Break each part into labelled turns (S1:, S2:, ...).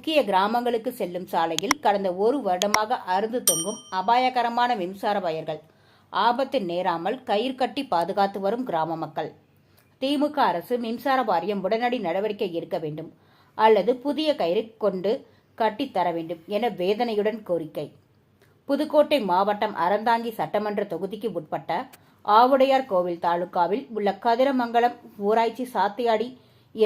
S1: முக்கிய கிராமங்களுக்கு செல்லும் சாலையில் கடந்த ஒரு வருடமாக அறுந்து தொங்கும் அபாயகரமான மின்சார வயர்கள். ஆபத்து நேராமல் கயிறு கட்டி பாதுகாத்து வரும் கிராம மக்கள். திமுக அரசு மின்சார வாரியம் உடனடி நடவடிக்கை எடுக்க வேண்டும் அல்லது புதிய கயிறு கொண்டு கட்டித்தர வேண்டும் என வேதனையுடன் கோரிக்கை. புதுக்கோட்டை மாவட்டம் அறந்தாங்கி சட்டமன்ற தொகுதிக்கு உட்பட்ட ஆவுடையார் கோவில் தாலுகாவில் உள்ள கதிரமங்கலம் ஊராட்சி சாத்தியாடி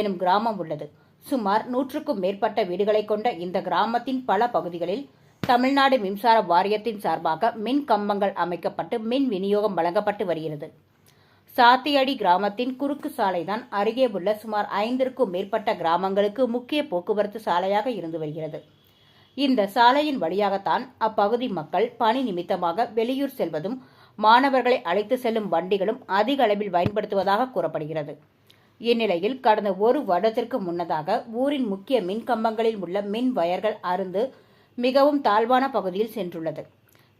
S1: எனும் கிராமம் உள்ளது. சுமார் நூற்றுக்கும் மேற்பட்ட வீடுகளை கொண்ட இந்த கிராமத்தின் பல பகுதிகளில் தமிழ்நாடு மின்சார வாரியத்தின் சார்பாக மின் கம்பங்கள் அமைக்கப்பட்டு மின் விநியோகம் வழங்கப்பட்டு வருகிறது. சாத்தியடி கிராமத்தின் குறுக்கு சாலைதான். அருகே உள்ள சுமார் ஐந்திற்கும் மேற்பட்ட கிராமங்களுக்கு முக்கிய போக்குவரத்து சாலையாக இருந்து வருகிறது. இந்த சாலையின் வழியாகத்தான் அப்பகுதி மக்கள் பணி நிமித்தமாக வெளியூர் செல்வதும் மாணவர்களை அழைத்து செல்லும் வண்டிகளும் அதிக அளவில் பயன்படுத்துவதாக கூறப்படுகிறது. இந்நிலையில் கடந்த ஒரு வருடத்திற்கு முன்னதாக ஊரின் முக்கிய மின் கம்பங்களில் உள்ள மின் வயர்கள் அருந்து மிகவும் தாழ்வான பகுதியில் சென்றுள்ளது.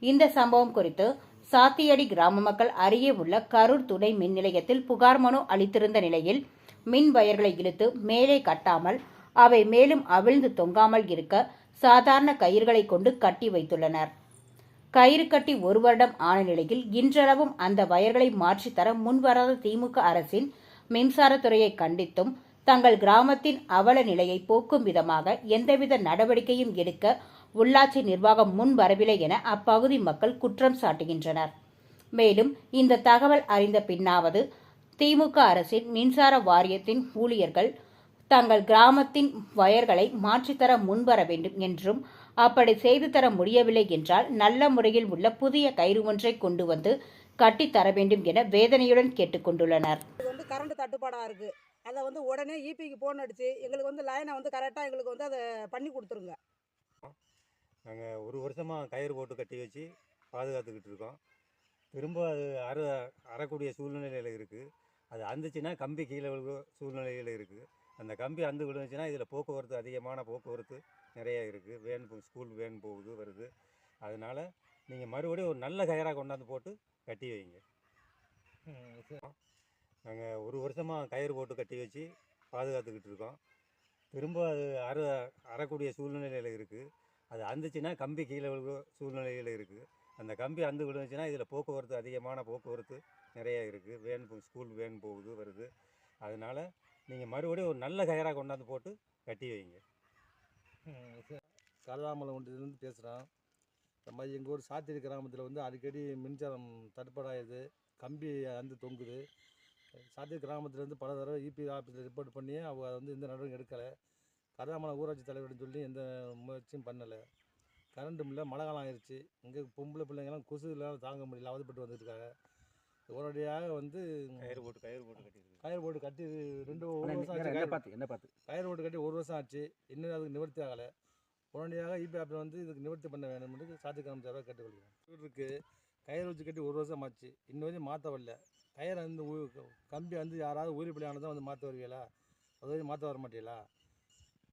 S1: இந்த சம்பவம் குறித்து சாத்தியடி கிராம மக்கள் அருகே உள்ள கரூர் துணை மின் நிலையத்தில் புகார் மனு அளித்திருந்த நிலையில் மின் வயர்களை இழுத்து மேலே கட்டாமல் அவை மேலும் அவிழ்ந்து தொங்காமல் இருக்க சாதாரண கயிர்களை கொண்டு கட்டி வைத்துள்ளனர். கயிறு கட்டி ஒரு வருடம் ஆன நிலையில் இன்றளவும் அந்த வயர்களை மாற்றித்தர முன்வராத திமுக அரசின் மின்சாரத்துறையை கண்டித்தும் தங்கள் கிராமத்தின் அவல நிலையை போக்கும் விதமாக எந்தவித நடவடிக்கையும் எடுக்க உள்ளாட்சி நிர்வாகம் முன் வரவில்லை என அப்பகுதி மக்கள் குற்றம் சாட்டுகின்றனர். மேலும் இந்த தகவல் அறிந்த பின்னாவது திமுக அரசின் மின்சார வாரியத்தின் ஊழியர்கள் தங்கள் கிராமத்தின் வயர்களை மாற்றித்தர முன்வர வேண்டும் என்றும் அப்படி செய்து தர முடியவில்லை என்றால் நல்ல முறையில் உள்ள புதிய கயிறு ஒன்றை கொண்டு வந்து கட்டித்தர வேண்டும் என வேதனையுடன் கேட்டுக்கொண்டுள்ளனர்
S2: வந்து கரண்ட் தட்டுப்பாடாக இருக்குது அதை வந்து உடனே இபிக்கு ஃபோன் அடித்து எங்களுக்கு வந்து லைனை வந்து கரெக்டாக எங்களுக்கு வந்து அதை பண்ணி கொடுத்துருங்க.
S3: நாங்கள் ஒரு வருஷமாக கயிறு போட்டு கட்டி வச்சு பாதுகாத்துக்கிட்டு இருக்கோம். திரும்ப அது அற அறக்கூடிய சூழ்நிலையில் இருக்குது அது அந்துச்சுன்னா கம்பி கீழே விழுக சூழ்நிலையில் இருக்குது அந்த கம்பி அந்து விழுந்துச்சுன்னா இதில் போக்குவரத்து அதிகமான போக்குவரத்து நிறைய இருக்குது வேன் போ- ஸ்கூல் வேன் போகுது வருது. அதனால் நீங்கள் மறுபடியும் ஒரு நல்ல கயிறாக கொண்டாந்து போட்டு கட்டி வைங்க. நாங்கள் ஒரு வருஷமாக கயிறு போட்டு கட்டி வச்சு பாதுகாத்துக்கிட்டு இருக்கோம். திரும்ப அது அற அறக்கூடிய சூழ்நிலையில் இருக்குது அது அந்துச்சுன்னா கம்பி கீழே விழுக சூழ்நிலையில் இருக்குது அந்த கம்பி அந்து விழுந்துச்சுன்னா இதில் போக்குவரத்து அதிகமான போக்குவரத்து நிறையா இருக்குது வேன் போ- ஸ்கூல் வேன் போகுது வருது. அதனால் நீங்கள் மறுபடியும் ஒரு நல்ல கயிறாக கொண்டாந்து போட்டு கட்டி வைங்க.
S4: கருதாமலை ஒன்றிலிருந்து பேசுகிறோம் இந்த மாதிரி எங்கள் ஊர் சாத்திரி கிராமத்தில் வந்து அடிக்கடி மின்சாரம் தட்டுப்பாடாகுது கம்பி அந்து தொங்குது. சாத்திரி கிராமத்துலேருந்து பல தடவை இபி ஆஃபீஸில் ரிப்போர்ட் பண்ணி அவங்க அதை வந்து எந்த நடவடிக்கை எடுக்கலை. கருதாமலை ஊராட்சி தலைவர்னு சொல்லி எந்த முயற்சியும் பண்ணலை. கரண்ட்டும் இல்லை மழை காலம் ஆயிடுச்சு இங்கே பொம்பளை பிள்ளைங்கலாம் கொசுலாம் தாங்க முடியல. அவதிப்பட்டு வந்துருக்காங்க. உடனடியாக வந்து
S3: கயிறு போட்டு கயிறு போட்டு கட்டிருக்கு
S4: கயிறு போட்டு கட்டி ரெண்டு ஒரு வருஷம் ஆச்சு
S5: என்ன
S4: கயிறு.
S5: பார்த்து என்ன பார்த்து
S4: கயிறு போட்டு கட்டி ஒரு வருஷம் ஆச்சு. இன்னும் அதுக்கு நிவர்த்தி ஆகலை. உடனடியாக இபி ஆப்பில் வந்து இதுக்கு நிவர்த்தி பண்ண வேணும் என்று சாத்திக்கிராம சார்பாக கேட்டுக்கொள்கிறேன் வீடு இருக்குது கயிறு வச்சு கட்டி ஒரு வருஷம் ஆச்சு. இன்னும் வரையும் மாற்ற வரல கயிறு வந்து கம்பி வந்து யாராவது ஊறி பிள்ளையானதான் வந்து மாற்ற வருவீங்களா? அது மாற்ற வர மாட்டீங்களா?